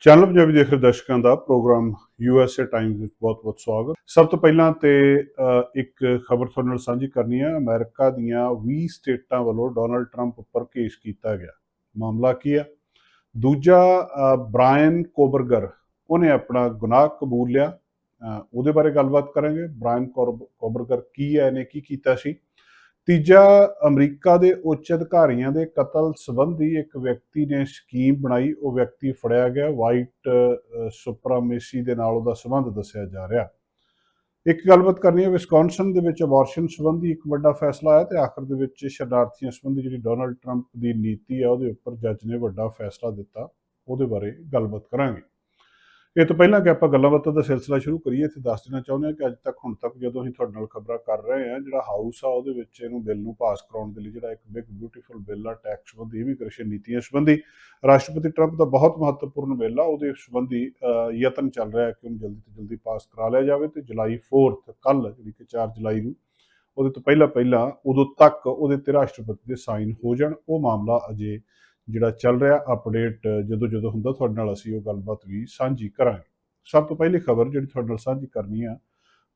Channel Punjabi ਦੇਖ ਰਹੇ ਦਰਸ਼ਕਾਂ ਦਾ ਪ੍ਰੋਗਰਾਮ ਯੂਐਸਏ ਟਾਈਮਜ਼ ਵਿੱਚ ਬਹੁਤ-ਬਹੁਤ ਸਵਾਗਤ। ਸਭ ਤੋਂ ਪਹਿਲਾਂ ਤੇ ਇੱਕ ਖਬਰ ਤੁਹਾਡੇ ਨਾਲ ਸਾਂਝੀ ਕਰਨੀ ਹੈ। ਅਮਰੀਕਾ ਦੀਆਂ 20 ਸਟੇਟਾਂ ਵੱਲੋਂ ਡੋਨਲਡ ਟਰੰਪ ਉੱਪਰ ਕੇਸ ਕੀਤਾ ਗਿਆ। ਮਾਮਲਾ ਕੀ ਹੈ? ਦੂਜਾ ਅ, ਬ੍ਰਾਇਨ ਕੋਬਰਗਰ ਉਹਨੇ ਆਪਣਾ ਗੁਨਾਹ ਕਬੂਲ ਲਿਆ। ਉਹਦੇ ਬਾਰੇ ਗੱਲਬਾਤ ਕਰਾਂਗੇ। ਬ੍ਰਾਇਨ ਕੋਬਰਗਰ ਕੀ ਹੈ ਇਹਨੇ ਕੀ ਕੀਤਾ ਸੀ? ਤੀਜਾ, ਅਮਰੀਕਾ ਦੇ ਉੱਚ ਅਧਿਕਾਰੀਆਂ ਦੇ ਕਤਲ ਸੰਬੰਧੀ ਇੱਕ ਵਿਅਕਤੀ ਨੇ ਸਕੀਮ ਬਣਾਈ। ਉਹ ਵਿਅਕਤੀ ਫੜਿਆ ਗਿਆ। ਵਾਈਟ ਸੁਪਰਾਮੇਸੀ ਦੇ ਨਾਲ ਉਹਦਾ ਸੰਬੰਧ ਦੱਸਿਆ ਜਾ ਰਿਹਾ। ਇੱਕ ਗੱਲਬਾਤ ਕਰਨੀ ਹੈ ਵਿਸਕੌਨਸਨ ਦੇ ਵਿੱਚ ਅਬੋਰਸ਼ਨ ਸੰਬੰਧੀ ਇੱਕ ਵੱਡਾ ਫੈਸਲਾ ਆਇਆ ਤੇ ਆਖਰ ਦੇ ਵਿੱਚ ਸ਼ਰਨਾਰਥੀਆਂ ਸੰਬੰਧੀ ਜਿਹੜੀ ਡੋਨਲਡ ਟਰੰਪ ਦੀ ਨੀਤੀ ਹੈ ਉਹਦੇ ਉੱਪਰ ਜੱਜ ਨੇ ਵੱਡਾ ਫੈਸਲਾ ਦਿੱਤਾ। ਉਹਦੇ ਬਾਰੇ ਗੱਲਬਾਤ ਕਰਾਂਗੇ। ਇਹ ਤੋਂ ਪਹਿਲਾਂ ਕਿ ਆਪਾਂ ਗੱਲਾਂ ਬਾਤਾਂ ਦਾ ਸਿਲਸਿਲਾ ਸ਼ੁਰੂ ਕਰੀਏ, ਇੱਥੇ ਦੱਸ ਦੇਣਾ ਚਾਹੁੰਦੇ ਹਾਂ ਕਿ ਅੱਜ ਤੱਕ ਹੁਣ ਤੱਕ ਜਦੋਂ ਅਸੀਂ ਤੁਹਾਡੇ ਨਾਲ ਖਬਰਾਂ ਕਰ ਰਹੇ ਹਾਂ, ਜਿਹੜਾ ਹਾਊਸ ਆ ਉਹਦੇ ਵਿੱਚ ਇਹਨੂੰ ਬਿੱਲ ਨੂੰ ਪਾਸ ਕਰਾਉਣ ਦੇ ਲਈ ਜਿਹੜਾ ਇੱਕ ਬਿਗ ਬਿਊਟੀਫੁਲ ਬਿੱਲ ਆ ਟੈਕਸ ਸੰਬੰਧੀ ਇਮੀਗ੍ਰੇਸ਼ਨ ਨੀਤੀਆਂ ਸੰਬੰਧੀ, ਰਾਸ਼ਟਰਪਤੀ ਟਰੰਪ ਦਾ ਬਹੁਤ ਮਹੱਤਵਪੂਰਨ ਬਿੱਲ ਆ, ਉਹਦੇ ਸੰਬੰਧੀ ਯਤਨ ਚੱਲ ਰਿਹਾ ਹੈ ਕਿ ਉਹਨੂੰ ਜਲਦੀ ਤੋਂ ਜਲਦੀ ਪਾਸ ਕਰਾ ਲਿਆ ਜਾਵੇ ਤੇ ਜੁਲਾਈ 4th ਕੱਲ ਜਿਹੜੀ ਕਿ 4 ਜੁਲਾਈ ਨੂੰ, ਉਹਦੇ ਤੋਂ ਪਹਿਲਾਂ ਪਹਿਲਾਂ ਉਦੋਂ ਤੱਕ ਉਹਦੇ ਤੇ ਰਾਸ਼ਟਰਪਤੀ ਦੇ ਸਾਈਨ ਹੋ ਜਾਣ, ਉਹ ਮਾਮਲਾ ਅਜੇ ਜਿਹੜਾ ਚੱਲ ਰਿਹਾ ਅਪਡੇਟ ਜਦੋਂ ਜਦੋਂ ਹੁੰਦਾ, ਤੁਹਾਡੇ ਨਾਲ ਅਸੀਂ ਉਹ ਗੱਲਬਾਤ ਵੀ ਸਾਂਝੀ ਕਰਾਂਗੇ। ਸਭ ਤੋਂ ਪਹਿਲੀ ਖਬਰ ਜਿਹੜੀ ਤੁਹਾਡੇ ਨਾਲ ਸਾਂਝੀ ਕਰਨੀ ਆ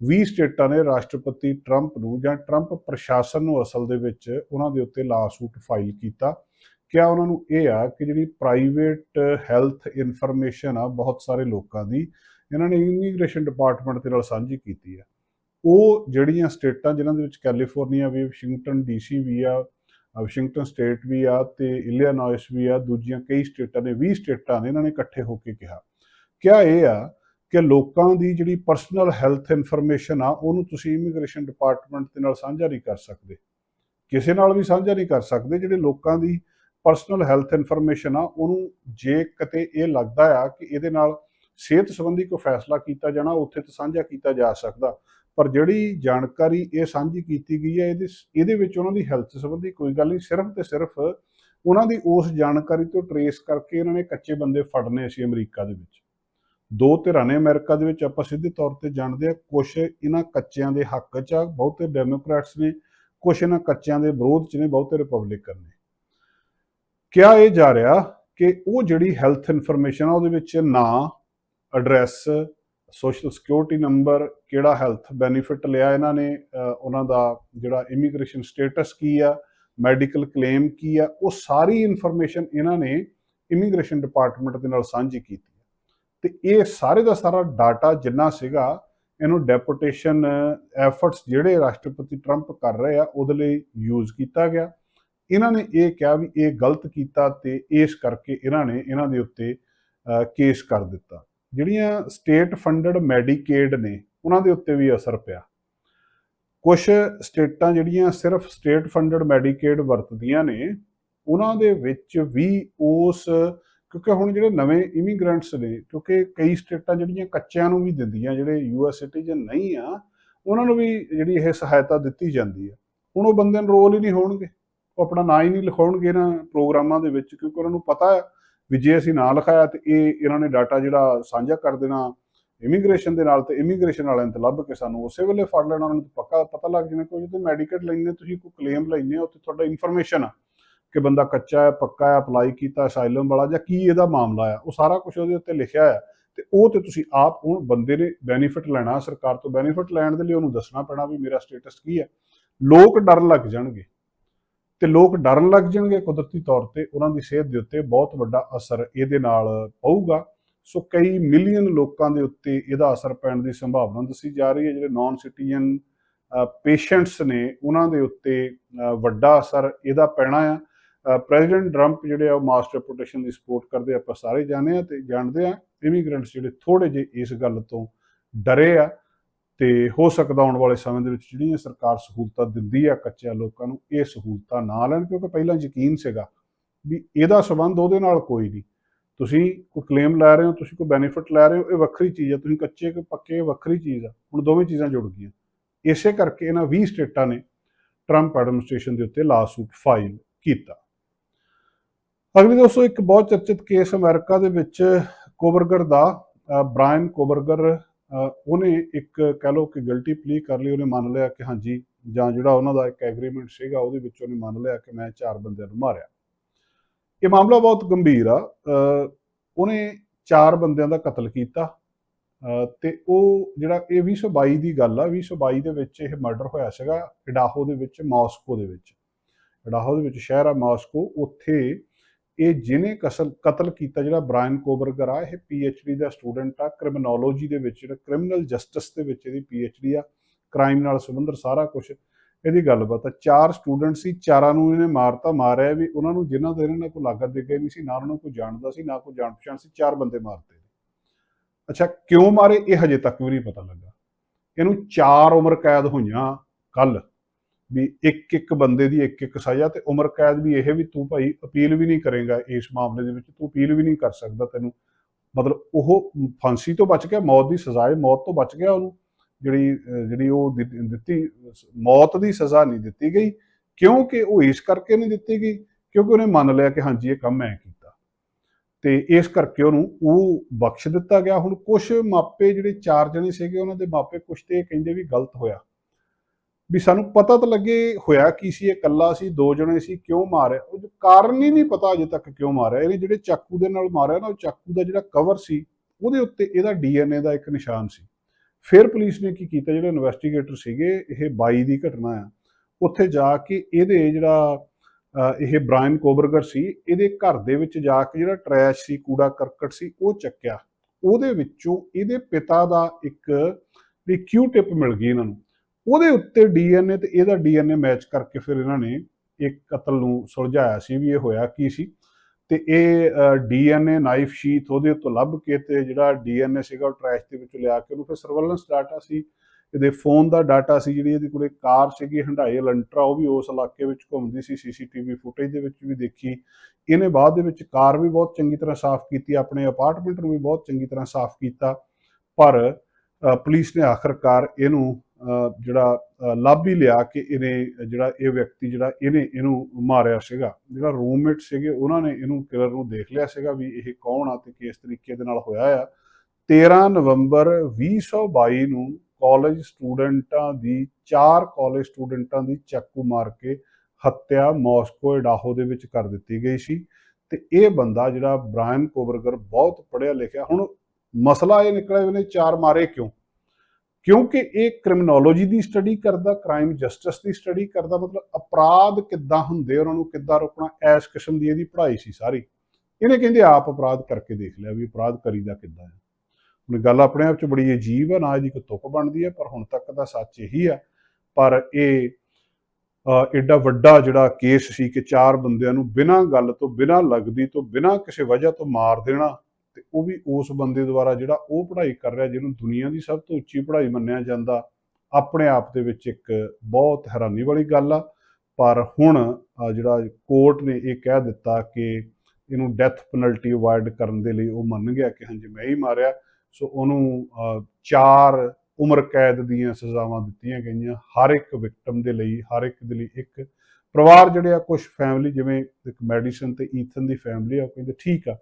20 ਸਟੇਟਾਂ ਨੇ ਰਾਸ਼ਟਰਪਤੀ ਟਰੰਪ ਨੂੰ ਜਾਂ ਟਰੰਪ ਪ੍ਰਸ਼ਾਸਨ ਨੂੰ ਅਸਲ ਦੇ ਵਿੱਚ ਉਹਨਾਂ ਦੇ ਉੱਤੇ ਲਾਸੂਟ ਫਾਈਲ ਕੀਤਾ। ਕਿਆ ਉਹਨਾਂ ਨੂੰ ਇਹ ਆ ਕਿ ਜਿਹੜੀ ਪ੍ਰਾਈਵੇਟ ਹੈਲਥ ਇਨਫੋਰਮੇਸ਼ਨ ਆ, ਬਹੁਤ ਸਾਰੇ ਲੋਕਾਂ ਦੀ ਇਹਨਾਂ ਨੇ ਇਮੀਗ੍ਰੇਸ਼ਨ ਡਿਪਾਰਟਮੈਂਟ ਦੇ ਨਾਲ ਸਾਂਝੀ ਕੀਤੀ ਆ। ਉਹ ਜਿਹੜੀਆਂ ਸਟੇਟਾਂ ਜਿਨ੍ਹਾਂ ਦੇ ਵਿੱਚ ਕੈਲੀਫੋਰਨੀਆ ਵੀ ਵਾਸ਼ਿੰਗਟਨ ਡੀਸੀ ਵੀ ਆ ਵਾਸ਼ਿੰਗਟਨ ਸਟੇਟ ਵੀ ਆ ਤੇ ਇਲੀਨੋਇਸ ਵੀ ਆ, ਦੂਜੀਆਂ ਕਈ ਸਟੇਟਾਂ ਨੇ 20 ਸਟੇਟਾਂ ਨੇ, ਇਹਨਾਂ ਨੇ ਇਕੱਠੇ ਹੋ ਕੇ ਕਿਹਾ। ਕਿਆ ਇਹ ਆ ਕਿ ਲੋਕਾਂ ਦੀ ਜਿਹੜੀ ਪਰਸਨਲ ਹੈਲਥ ਇਨਫੋਰਮੇਸ਼ਨ ਆ, ਉਹਨੂੰ ਤੁਸੀਂ ਇਮੀਗ੍ਰੇਸ਼ਨ ਡਿਪਾਰਟਮੈਂਟ ਦੇ ਨਾਲ ਸਾਂਝਾ ਨਹੀਂ ਕਰ ਸਕਦੇ। ਕਿਸੇ ਨਾਲ ਵੀ ਸਾਂਝਾ ਨਹੀਂ ਕਰ ਸਕਦੇ, ਜਿਹੜੇ ਲੋਕਾਂ ਦੀ ਪਰਸਨਲ ਹੈਲਥ ਇਨਫੋਰਮੇਸ਼ਨ ਆ, ਉਹਨੂੰ ਜੇ ਕਿਤੇ ਇਹ ਲੱਗਦਾ ਆ ਕਿ ਇਹਦੇ ਨਾਲ ਸਿਹਤ ਸੰਬੰਧੀ ਕੋਈ ਫੈਸਲਾ ਕੀਤਾ ਜਾਣਾ, ਉੱਥੇ ਤਾਂ ਸਾਂਝਾ ਕੀਤਾ ਜਾ ਸਕਦਾ। ਪਰ ਜਿਹੜੀ ਜਾਣਕਾਰੀ ਇਹ ਸਾਂਝੀ ਕੀਤੀ ਗਈ ਹੈ, ਇਹਦੇ ਇਹਦੇ ਵਿੱਚ ਉਹਨਾਂ ਦੀ ਹੈਲਥ ਸੰਬੰਧੀ ਕੋਈ ਗੱਲ ਨਹੀਂ, ਸਿਰਫ ਤੇ ਸਿਰਫ ਉਹਨਾਂ ਦੀ ਉਸ ਜਾਣਕਾਰੀ ਤੋਂ ਟਰੇਸ ਕਰਕੇ ਇਹਨਾਂ ਨੇ ਕੱਚੇ ਬੰਦੇ ਫੜਨੇ ਸੀ ਅਮਰੀਕਾ ਦੇ ਵਿੱਚ। ਦੋ ਧਿਰਾਂ ਨੇ ਅਮਰੀਕਾ ਦੇ ਵਿੱਚ, ਆਪਾਂ ਸਿੱਧੇ ਤੌਰ ਤੇ ਜਾਣਦੇ ਆ ਕੁਝ ਇਹਨਾਂ ਕੱਚਿਆਂ ਦੇ ਹੱਕ 'ਚ ਆ, ਬਹੁਤੇ ਡੈਮੋਕ੍ਰੈਟਸ ਨੇ ਕੁਝ ਇਹਨਾਂ ਕੱਚਿਆਂ ਦੇ ਵਿਰੋਧ 'ਚ ਨੇ, ਬਹੁਤੇ ਰਿਪਬਲਿਕਨ ਨੇ। ਕਿਹਾ ਇਹ ਜਾ ਰਿਹਾ ਕਿ ਉਹ ਜਿਹੜੀ ਹੈਲਥ ਇਨਫੋਰਮੇਸ਼ਨ ਆ, ਉਹਦੇ ਵਿੱਚ ਨਾਂ ਐਡਰੈਸ ਸੋਸ਼ਲ ਸਿਕਿਉਰਿਟੀ ਨੰਬਰ ਕਿਹੜਾ ਹੈਲਥ ਬੈਨੀਫਿਟ ਲਿਆ ਇਹਨਾਂ ਨੇ ਉਹਨਾਂ ਦਾ ਜਿਹੜਾ ਇਮੀਗ੍ਰੇਸ਼ਨ ਸਟੇਟਸ ਕੀ ਆ ਮੈਡੀਕਲ ਕਲੇਮ ਕੀ ਆ, ਉਹ ਸਾਰੀ ਇਨਫੋਰਮੇਸ਼ਨ ਇਹਨਾਂ ਨੇ ਇਮੀਗ੍ਰੇਸ਼ਨ ਡਿਪਾਰਟਮੈਂਟ ਦੇ ਨਾਲ ਸਾਂਝੀ ਕੀਤੀ ਤੇ ਇਹ ਸਾਰੇ ਦਾ ਸਾਰਾ ਡਾਟਾ ਜਿੰਨਾ ਸੀਗਾ, ਇਹਨੂੰ ਡੈਪੂਟੇਸ਼ਨ ਐਫਰਟਸ ਜਿਹੜੇ ਰਾਸ਼ਟਰਪਤੀ ਟਰੰਪ ਕਰ ਰਹੇ ਆ, ਉਹਦੇ ਲਈ ਯੂਜ਼ ਕੀਤਾ ਗਿਆ। ਇਹਨਾਂ ਨੇ ਇਹ ਕਿਹਾ ਵੀ ਇਹ ਗਲਤ ਕੀਤਾ ਤੇ ਇਸ ਕਰਕੇ ਇਹਨਾਂ ਨੇ ਇਹਨਾਂ ਦੇ ਉੱਤੇ ਕੇਸ ਕਰ ਦਿੱਤਾ। ਜਿਹੜੀਆਂ ਸਟੇਟ ਫੰਡਡ ਮੈਡੀਕੇਡ ਨੇ, ਉਹਨਾਂ ਦੇ ਉੱਤੇ ਵੀ ਅਸਰ ਪਿਆ। ਕੁਝ ਸਟੇਟਾਂ ਜਿਹੜੀਆਂ ਸਿਰਫ ਸਟੇਟ ਫੰਡਡ ਮੈਡੀਕੇਡ ਵਰਤਦੀਆਂ ਨੇ, ਉਹਨਾਂ ਦੇ ਵਿੱਚ ਵੀ ਉਸ, ਕਿਉਂਕਿ ਹੁਣ ਜਿਹੜੇ ਨਵੇਂ ਇਮੀਗ੍ਰੈਂਟਸ ਨੇ, ਕਿਉਂਕਿ ਕਈ ਸਟੇਟਾਂ ਜਿਹੜੀਆਂ ਕੱਚਿਆਂ ਨੂੰ ਵੀ ਦਿੰਦੀਆਂ, ਜਿਹੜੇ ਯੂਐਸ ਸਿਟੀਜ਼ਨ ਨਹੀਂ ਆ, ਉਹਨਾਂ ਨੂੰ ਵੀ ਜਿਹੜੀ ਇਹ ਸਹਾਇਤਾ ਦਿੱਤੀ ਜਾਂਦੀ ਹੈ ਹੁਣ ਉਹ ਬੰਦੇ ਰੋਲ ਹੀ ਨਹੀਂ ਹੋਣਗੇ। ਉਹ ਆਪਣਾ ਨਾਂ ਹੀ ਨਹੀਂ ਲਿਖਾਉਣਗੇ ਇਹਨਾਂ ਪ੍ਰੋਗਰਾਮਾਂ ਦੇ ਵਿੱਚ, ਕਿਉਂਕਿ ਉਹਨਾਂ ਨੂੰ ਪਤਾ ਵੀ ਜੇ ਅਸੀਂ ਨਾ ਲਿਖਾਇਆ ਤੇ ਇਹ ਇਹਨਾਂ ਨੇ ਡਾਟਾ ਜਿਹੜਾ ਸਾਂਝਾ ਕਰ ਦੇਣਾ ਇਮੀਗ੍ਰੇਸ਼ਨ ਦੇ ਨਾਲ ਤੇ ਇਮੀਗ੍ਰੇਸ਼ਨ ਵਾਲਿਆਂ ਨੇ ਲੱਭ ਕੇ ਸਾਨੂੰ ਉਸੇ ਵੇਲੇ ਫੜ ਲੈਣਾ, ਉਹਨਾਂ ਨੂੰ ਪੱਕਾ ਪਤਾ ਲੱਗ ਜਾਣਾ ਕੋਈ ਜਦੋਂ ਮੈਡੀਕਲ ਲੈਣੇ ਤੁਸੀਂ ਕੋਈ ਕਲੇਮ ਲੈਣੇ ਉੱਥੇ ਤੁਹਾਡਾ ਇਨਫੋਰਮੇਸ਼ਨ ਆ ਕਿ ਬੰਦਾ ਕੱਚਾ ਹੈ, ਪੱਕਾ ਹੈ ਅਪਲਾਈ ਕੀਤਾ ਅਸਾਈਲਮ ਵਾਲਾ ਜਾਂ ਕੀ ਇਹਦਾ ਮਾਮਲਾ ਆ, ਉਹ ਸਾਰਾ ਕੁਝ ਉਹਦੇ ਉੱਤੇ ਲਿਖਿਆ ਆ ਤੇ ਉਹ ਤੇ ਤੁਸੀਂ ਆਪ ਉਹ ਬੰਦੇ ਨੇ ਬੈਨੀਫਿਟ ਲੈਣਾ, ਸਰਕਾਰ ਤੋਂ ਬੈਨੀਫਿਟ ਲੈਣ ਦੇ ਲਈ ਉਹਨੂੰ ਦੱਸਣਾ ਪੈਣਾ ਵੀ ਮੇਰਾ ਸਟੇਟਸ ਕੀ ਹੈ ਲੋਕ ਡਰ ਲੱਗ ਜਾਣਗੇ। ਤੇ ਲੋਕ ਡਰਨ ਲੱਗ ਜਾਣਗੇ ਕੁਦਰਤੀ ਤੌਰ ਤੇ, ਉਹਨਾਂ ਦੀ ਸਿਹਤ ਦੇ ਉੱਤੇ ਬਹੁਤ ਵੱਡਾ ਅਸਰ ਇਹਦੇ ਨਾਲ ਪਊਗਾ। ਸੋ ਕਈ ਮਿਲੀਅਨ ਲੋਕਾਂ ਦੇ ਉੱਤੇ ਇਹਦਾ ਅਸਰ ਪੈਣ ਦੀ ਸੰਭਾਵਨਾ ਦੱਸੀ ਜਾ ਰਹੀ ਹੈ। ਜਿਹੜੇ ਨਾਨ ਸਿਟੀਜ਼ਨ ਪੇਸ਼ੈਂਟਸ ਨੇ ਉਹਨਾਂ ਦੇ ਉੱਤੇ ਵੱਡਾ ਅਸਰ ਇਹਦਾ ਪੈਣਾ ਆ। ਪ੍ਰੈਜ਼ੀਡੈਂਟ ਟਰੰਪ ਜਿਹੜੇ ਆ ਉਹ ਮਾਸ ਡੈਪੂਟੇਸ਼ਨ ਦੀ ਸਪੋਰਟ ਕਰਦੇ ਆਪਾਂ ਸਾਰੇ ਜਾਣਦੇ ਆ ਤੇ ਜਾਣਦੇ ਆ। ਇਮੀਗ੍ਰੈਂਟਸ ਜਿਹੜੇ ਥੋੜੇ ਜਿਹੇ ਇਸ ਗੱਲ ਤੋਂ ਡਰੇ ਆ। ਤੇ ਹੋ ਸਕਦਾ ਆਉਣ ਵਾਲੇ ਸਮੇਂ ਦੇ ਵਿੱਚ ਜਿਹੜੀਆਂ ਸਰਕਾਰ ਸਹੂਲਤਾਂ ਦਿੰਦੀ ਆ ਕੱਚਿਆਂ ਲੋਕਾਂ ਨੂੰ ਇਹ ਸਹੂਲਤਾਂ ਨਾ ਲੈਣ ਕਿਉਂਕਿ ਪਹਿਲਾਂ ਯਕੀਨ ਸੀਗਾ ਵੀ ਇਹਦਾ ਸਬੰਧ ਉਹਦੇ ਨਾਲ ਕੋਈ ਨਹੀਂ। ਤੁਸੀਂ ਕੋਈ ਕਲੇਮ ਲੈ ਰਹੇ ਹੋ ਤੁਸੀਂ ਕੋਈ ਬੈਨੀਫਿਟ ਲੈ ਰਹੇ ਹੋ ਇਹ ਵੱਖਰੀ ਚੀਜ਼ ਆ ਤੁਸੀਂ ਕੱਚੇ ਕਿ ਪੱਕੇ ਵੱਖਰੀ ਚੀਜ਼ ਆ ਹੁਣ ਦੋਵੇਂ ਚੀਜ਼ਾਂ ਜੁੜ ਗਈਆਂ। ਇਸੇ ਕਰਕੇ ਇਹਨਾਂ 20 ਸਟੇਟਾਂ ਨੇ ਟਰੰਪ ਐਡਮਿਨਿਸਟ੍ਰੇਸ਼ਨ ਦੇ ਉੱਤੇ ਲਾਸੂਟ ਫਾਈਲ ਕੀਤਾ। ਅਗਲੇ ਦੋਸਤੋ ਇੱਕ ਬਹੁਤ ਚਰਚਿਤ ਕੇਸ ਅਮਰੀਕਾ ਦੇ ਵਿੱਚ ਕੋਬਰਗਰ ਦਾ ਅ, ਬ੍ਰਾਇਨ ਕੋਬਰਗਰ ਉਹਨੇ ਇੱਕ ਕਹਿ ਲਓ ਕਿ ਗਲਤੀ ਪਲੀ ਕਰ ਲਈ, ਉਹਨੇ ਮੰਨ ਲਿਆ ਕਿ ਹਾਂਜੀ, ਜਾਂ ਜਿਹੜਾ ਉਹਨਾਂ ਦਾ ਇੱਕ ਐਗਰੀਮੈਂਟ ਸੀਗਾ, ਉਹਦੇ ਵਿੱਚ ਉਹਨੇ ਮੰਨ ਲਿਆ ਕਿ ਮੈਂ ਚਾਰ ਬੰਦਿਆਂ ਨੂੰ ਮਾਰਿਆ। ਇਹ ਮਾਮਲਾ ਬਹੁਤ ਗੰਭੀਰ ਆ। ਉਹਨੇ ਚਾਰ ਬੰਦਿਆਂ ਦਾ ਕਤਲ ਕੀਤਾ। ਅਹ ਤੇ ਉਹ ਜਿਹੜਾ ਇਹ 2022 ਦੀ ਗੱਲ ਆ 2022 ਦੇ ਵਿੱਚ ਇਹ ਮਰਡਰ ਹੋਇਆ ਸੀਗਾ, ਇਡਾਹੋ ਦੇ ਵਿੱਚ, ਮਾਸਕੋ ਦੇ ਵਿੱਚ। ਇਡਾਹੋ ਦੇ ਵਿੱਚ ਸ਼ਹਿਰ ਆ ਮਾਸਕੋ, ਉੱਥੇ ਇਹ ਜਿਹਨੇ ਕਸਲ, ਕਤਲ ਕੀਤਾ ਜਿਹੜਾ ਬ੍ਰਾਇਨ ਕੋਬਰਗਰ ਆ, ਇਹ ਡੀ ਦਾ ਸਟੂਡੈਂਟ ਆ ਕ੍ਰਿਮੀਨੋਲੋਜੀ ਦੇ ਵਿੱਚ ਜਿਹੜਾ ਕ੍ਰਿਮੀਨਲ ਜਸਟਿਸ ਦੇ ਵਿੱਚ ਇਹਦੀ ਡੀ ਆ ਕ੍ਰਾਈਮ ਨਾਲ ਸੰਬੰਧਰ ਸਾਰਾ ਕੁਝ ਇਹਦੀ ਗੱਲਬਾਤ ਆ। ਚਾਰ ਸਟੂਡੈਂਟ ਸੀ, ਚਾਰਾਂ ਨੂੰ ਇਹਨੇ ਮਾਰਤਾ ਮਾਰਿਆ ਵੀ, ਉਹਨਾਂ ਨੂੰ ਜਿਨ੍ਹਾਂ ਦੇ ਇਹਨਾਂ ਨਾਲ ਕੋਈ ਲਾਗਤ ਦੇ ਨਹੀਂ ਸੀ, ਨਾ ਉਹਨਾਂ ਨੂੰ ਕੋਈ ਜਾਣਦਾ ਸੀ, ਨਾ ਕੋਈ ਜਾਣ ਪਛਾਣ ਸੀ, ਚਾਰ ਬੰਦੇ ਮਾਰਤੇ। ਅੱਛਾ, ਕਿਉਂ ਮਾਰੇ? ਇਹ ਹਜੇ ਤੱਕ ਵੀ ਨਹੀਂ ਪਤਾ ਲੱਗਾ। ਇਹਨੂੰ ਚਾਰ ਉਮਰ ਕੈਦ ਹੋਈਆਂ ਕੱਲ ਵੀ ਇੱਕ ਇੱਕ ਬੰਦੇ ਦੀ ਇੱਕ ਇੱਕ ਸਜ਼ਾ ਤੇ ਉਮਰ ਕੈਦ ਵੀ ਇਹ ਵੀ ਤੂੰ ਭਾਈ ਅਪੀਲ ਵੀ ਨਹੀਂ ਕਰੇਗਾ ਇਸ ਮਾਮਲੇ ਦੇ ਵਿੱਚ, ਤੂੰ ਅਪੀਲ ਵੀ ਨਹੀਂ ਕਰ ਸਕਦਾ ਤੈਨੂੰ। ਮਤਲਬ ਉਹ ਫਾਂਸੀ ਤੋਂ ਬਚ ਗਿਆ, ਮੌਤ ਦੀ ਸਜ਼ਾ ਹੈ, ਮੌਤ ਤੋਂ ਬਚ ਗਿਆ ਉਹਨੂੰ। ਜਿਹੜੀ ਜਿਹੜੀ ਉਹ ਦਿੱਤੀ- ਮੌਤ ਦੀ ਸਜ਼ਾ ਨਹੀਂ ਦਿੱਤੀ ਗਈ, ਕਿਉਂਕਿ ਉਹ ਇਸ ਕਰਕੇ ਨਹੀਂ ਦਿੱਤੀ ਗਈ, ਕਿਉਂਕਿ ਉਹਨੇ ਮੰਨ ਲਿਆ ਕਿ ਹਾਂਜੀ ਇਹ ਕੰਮ ਮੈਂ ਕੀਤਾ। ਤੇ ਇਸ ਕਰਕੇ ਉਹਨੂੰ ਉਹ ਬਖਸ਼ ਦਿੱਤਾ ਗਿਆ। ਹੁਣ ਕੁਝ ਮਾਪੇ ਜਿਹੜੇ ਚਾਰ ਜਣੇ ਸੀਗੇ, ਉਹਨਾਂ ਦੇ ਮਾਪੇ ਕੁਛ ਤੇ ਇਹ ਕਹਿੰਦੇ ਵੀ ਗਲਤ ਹੋਇਆ। ਵੀ ਸਾਨੂੰ ਪਤਾ ਤਾਂ ਲੱਗੇ ਹੋਇਆ ਕੀ ਸੀ, ਇਹ ਇਕੱਲਾ ਸੀ, ਦੋ ਜਣੇ ਸੀ, ਕਿਉਂ ਮਾਰਿਆ? ਉਹ ਕਾਰਨ ਹੀ ਨਹੀਂ ਪਤਾ ਅਜੇ ਤੱਕ ਕਿਉਂ ਮਾਰਿਆ। ਇਹਨੇ ਜਿਹੜੇ ਚਾਕੂ ਦੇ ਨਾਲ ਮਾਰਿਆ ਨਾ, ਉਹ ਚਾਕੂ ਦਾ ਜਿਹੜਾ ਕਵਰ ਸੀ, ਉਹਦੇ ਉੱਤੇ ਇਹਦਾ ਡੀਐਨਏ ਦਾ ਇੱਕ ਨਿਸ਼ਾਨ ਸੀ। ਫਿਰ ਪੁਲਿਸ ਨੇ ਕੀ ਕੀਤਾ, ਜਿਹੜੇ ਇਨਵੈਸਟੀਗੇਟਰ ਸੀਗੇ, ਇਹ 22 ਦੀ ਘਟਨਾ ਆ, ਉੱਥੇ ਜਾ ਕੇ ਇਹਦੇ ਜਿਹੜਾ ਇਹ ਬ੍ਰਾਇਨ ਕੋਬਰਗਰ ਸੀ, ਇਹਦੇ ਘਰ ਦੇ ਵਿੱਚ ਜਾ ਕੇ ਜਿਹੜਾ ਟਰੈਸ਼ ਸੀ, ਕੂੜਾ ਕਰਕਟ ਸੀ, ਉਹ ਚੱਕਿਆ। ਉਹਦੇ ਵਿੱਚੋਂ ਇਹਦੇ ਪਿਤਾ ਦਾ ਇੱਕ ਵੀ ਕਿਊ ਟਿਪ ਮਿਲ ਗਈ ਇਹਨਾਂ ਨੂੰ। ਉਹਦੇ ਉੱਤੇ ਡੀਐਨਏ ਤੇ ਇਹਦਾ ਡੀਐਨਏ ਮੈਚ ਕਰਕੇ ਫਿਰ ਇਹਨਾਂ ਨੇ ਇੱਕ ਕਤਲ ਨੂੰ ਸੁਲਝਾਇਆ ਸੀ ਵੀ ਇਹ ਹੋਇਆ ਕੀ ਸੀ। ਤੇ ਇਹ ਡੀਐਨਏ ਨਾਈਫ ਸ਼ੀਟ ਉਹਦੇ ਉੱਤੋਂ ਲੱਭ ਕੇ ਤੇ ਜਿਹੜਾ ਡੀਐਨਏ ਸੀਗਾ ਉਹ ਟਰੈਸ਼ ਦੇ ਵਿੱਚ ਲਿਆ ਕੇ ਉਹਨੂੰ ਫਿਰ ਸਰਵੇਲੈਂਸ ਡਾਟਾ ਸੀ। ਇਹਦੇ ਫੋਨ ਦਾ ਡਾਟਾ ਸੀ ਜਿਹੜੀ ਇਹਦੇ ਕੋਲੇ ਕਾਰ ਸੀਗੀ, ਹੰਡਾਈ ਅਲੰਟਰਾ ਉਹ ਵੀ ਉਸ ਇਲਾਕੇ ਵਿੱਚ ਘੁੰਮਦੀ ਸੀ, ਸੀਸੀਟੀਵੀ ਫੁਟੇਜ ਦੇ ਵਿੱਚ ਵੀ ਦੇਖੀ। ਇਹਨੇ ਬਾਅਦ ਦੇ ਵਿੱਚ ਕਾਰ ਵੀ ਬਹੁਤ ਚੰਗੀ ਤਰ੍ਹਾਂ ਸਾਫ਼ ਕੀਤੀ, ਆਪਣੇ ਅਪਾਰਟਮੈਂਟ ਨੂੰ ਵੀ ਬਹੁਤ ਚੰਗੀ ਤਰ੍ਹਾਂ ਸਾਫ਼ ਕੀਤਾ। ਪਰ ਪੁਲਿਸ ਨੇ ਆਖਰਕਾਰ ਇਹਨੂੰ ਜਿਹੜਾ ਅ, ਹੀ ਲਿਆ ਕਿ ਇਹਨੇ ਜਿਹੜਾ ਇਹ ਵਿਅਕਤੀ ਜਿਹੜਾ ਇਹਨੇ ਇਹਨੂੰ ਮਾਰਿਆ ਸੀਗਾ। ਜਿਹੜਾ ਰੂਮਮੇਟ ਸੀਗੇ ਉਹਨਾਂ ਨੇ ਇਹਨੂੰ ਕਿਲਰ ਨੂੰ ਦੇਖ ਲਿਆ ਸੀਗਾ ਵੀ ਇਹ ਕੌਣ ਆ ਤੇ ਕਿਸ ਤਰੀਕੇ ਦੇ ਨਾਲ ਹੋਇਆ ਆ। 13 ਨਵੰਬਰ 2022 ਨੂੰ ਕਾਲਜ ਸਟੂਡੈਂਟਾਂ ਦੀ ਚਾਰ ਕਾਲਜ ਸਟੂਡੈਂਟਾਂ ਦੀ ਚਾਕੂ ਮਾਰ ਕੇ ਹੱਤਿਆ ਮਾਸਕੋ ਇਡਾਹੋ ਦੇ ਵਿੱਚ ਕਰ ਦਿੱਤੀ ਗਈ ਸੀ। ਤੇ ਇਹ ਬੰਦਾ ਜਿਹੜਾ ਬ੍ਰਾਇਨ ਕੋਬਰਗਰ ਬਹੁਤ ਪੜ੍ਹਿਆ ਲਿਖਿਆ ਹੁਣ ਮਸਲਾ ਇਹ ਨਿਕਲਿਆ ਵੀ ਇਹਨੇ ਚਾਰ ਮਾਰੇ ਕਿਉਂ? ਕਿਉਂਕਿ ਇਹ ਕ੍ਰਿਮੀਨੋਲੋਜੀ ਦੀ ਸਟੱਡੀ ਕਰਦਾ ਕ੍ਰਾਈਮ ਜਸਟਿਸ ਦੀ ਸਟੱਡੀ ਕਰਦਾ, ਮਤਲਬ ਅਪਰਾਧ ਕਿੱਦਾਂ ਹੁੰਦੇ, ਉਹਨਾਂ ਨੂੰ ਕਿੱਦਾਂ ਰੋਕਣਾ ਇਸ ਕਿਸਮ ਦੀ ਇਹਦੀ ਪੜ੍ਹਾਈ ਸੀ ਸਾਰੀ। ਇਹਨੇ ਕਹਿੰਦੇ ਆਪ ਅਪਰਾਧ ਕਰਕੇ ਦੇਖ ਲਿਆ ਵੀ ਅਪਰਾਧ ਕਰੀਦਾ ਕਿੱਦਾਂ ਹੈ ਹੁਣ ਗੱਲ ਆਪਣੇ ਆਪ ਚ ਬੜੀ ਅਜੀਬ ਹੈ ਨਾ ਇਹਦੀ ਕੋਈ ਤੁਕ ਬਣਦੀ ਹੈ ਪਰ ਹੁਣ ਤੱਕ ਦਾ ਸੱਚ ਇਹੀ ਆ। ਪਰ ਇਹ ਐਡਾ ਵੱਡਾ ਜਿਹੜਾ ਕੇਸ ਸੀ ਕਿ ਚਾਰ ਬੰਦਿਆਂ ਨੂੰ ਬਿਨਾਂ ਗੱਲ ਤੋਂ, ਬਿਨਾਂ ਲੱਗਦੀ ਤੋਂ, ਬਿਨਾਂ ਕਿਸੇ ਵਜ੍ਹਾ ਤੋਂ ਮਾਰ ਦੇਣਾ ਤੇ ਉਹ ਵੀ ਉਸ ਬੰਦੇ ਦੁਆਰਾ ਜਿਹੜਾ ਉਹ ਪੜ੍ਹਾਈ ਕਰ ਰਿਹਾ, ਜਿਹਨੂੰ ਦੁਨੀਆ ਦੀ ਸਭ ਤੋਂ ਉੱਚੀ ਪੜ੍ਹਾਈ ਮੰਨਿਆ ਜਾਂਦਾ, ਆਪਣੇ ਆਪ ਦੇ ਵਿੱਚ ਇੱਕ ਬਹੁਤ ਹੈਰਾਨੀ ਵਾਲੀ ਗੱਲ ਆ। ਪਰ ਹੁਣ ਜਿਹੜਾ ਕੋਰਟ ਨੇ ਇਹ ਕਹਿ ਦਿੱਤਾ ਕਿ ਇਹਨੂੰ ਡੈਥ ਪੈਨਲਟੀ ਅਵਾਇਡ ਕਰਨ ਦੇ ਲਈ ਉਹ ਮੰਨ ਗਿਆ ਕਿ ਹਾਂਜੀ ਮੈਂ ਹੀ ਮਾਰਿਆ। ਸੋ ਉਹਨੂੰ ਚਾਰ ਉਮਰ ਕੈਦ ਦੀਆਂ ਸਜ਼ਾਵਾਂ ਦਿੱਤੀਆਂ ਗਈਆਂ ਹਰ ਇੱਕ ਵਿਕਟਮ ਦੇ ਲਈ, ਹਰ ਇੱਕ ਦੇ ਲਈ ਇੱਕ ਪਰਿਵਾਰ ਜਿਹੜੇ ਆ ਕੁਝ ਫੈਮਿਲੀ ਜਿਵੇਂ ਇੱਕ ਮੈਡੀਸਨ ਤੇ ਈਥਨ ਦੀ ਫੈਮਿਲੀ ਆ, ਉਹ ਕਹਿੰਦੇ ਠੀਕ ਆ।